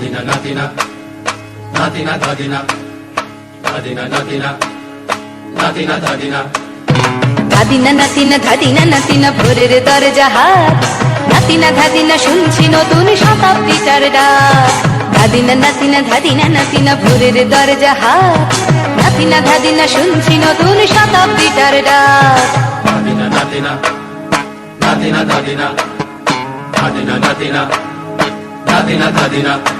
Nadina, Nadina, Nadina, Nadina, Nadina, Nadina, Nadina, Nadina. ধাদিনা নাতিনা ধাদিনা নাতিনা ভোরের দরজা হাত নাতিনা ধাদিনা শুনছি নতুন শতাব্দীটার ডাক ধাদিনা নাতিনা ধাদিনা নাতিনা ভোরের দরজা হাত নাতিনা ধাদিনা শুনছি নতুন শতাব্দীটার ডাক Nadina, Nadina, Nadina, Nadina, Nadina, Nadina, Nadina, Nadina.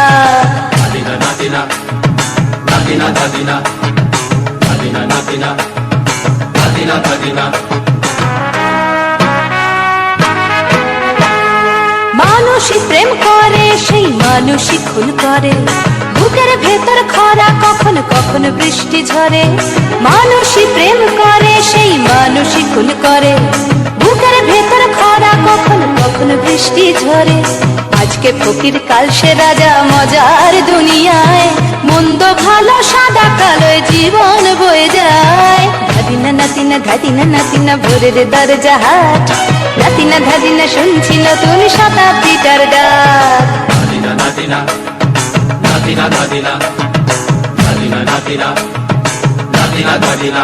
Nadina, Nadina, Nadina, Nadina, Nadina. মানুষই প্রেম করে সেই মানুষই খুন করে। বুকের ভেতর খরা কখন কখন বৃষ্টি ঝরে। মানুষই প্রেম করে সেই মানুষই খুন করে। বুকের ভেতর খরা কখন কখন বৃষ্টি ঝরে। আজকে ফকির কাল সে রাজা মজার দুনিয়ায়। মন্দ ভালো সাদা কালো জীবন বয়ে যায়। ধাদিনা নাতিনা ধাদিনা নাতিনা ভোরের দরজা হাট নাতিনা ধাদিনা শুনছি নতুন শতাব্দীটার ডাক। Nadina, Nadina, Nadina, Nadina, Nadina, Nadina, Nadina.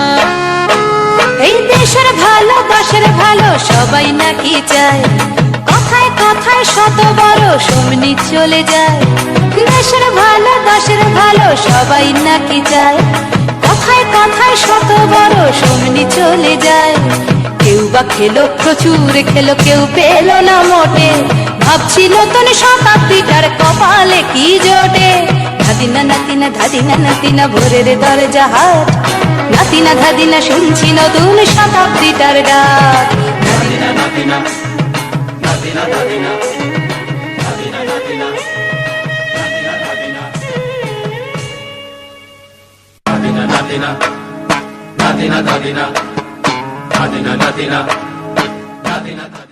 দেশের ভালো সবাই নাকি চায়? কথায় কথায় শত বড় সমনি চলে যায়। দেশের ভালো দেশের ভালো সবাই নাকি চায়? কথায় কথায় শত বড় সমনি চলে যায়। কেউ বা খেলো, প্রচুর খেলো, কেউ পেল না মোটে। ভাবছি নতুন শতাব্দীটার কপালে কি জোটে? ধাদিনা নাতিনা ধাদিনা নাতিনা ভোরের দরজা হাট নাতিনা ধাদিনা শুনছি নতুন শতাব্দীটার ডাক Nadina, Nadina, Nadina. Nadina, Nadina, Nadina, Nadina, Nadina, Nadina, Nadina, Nadina.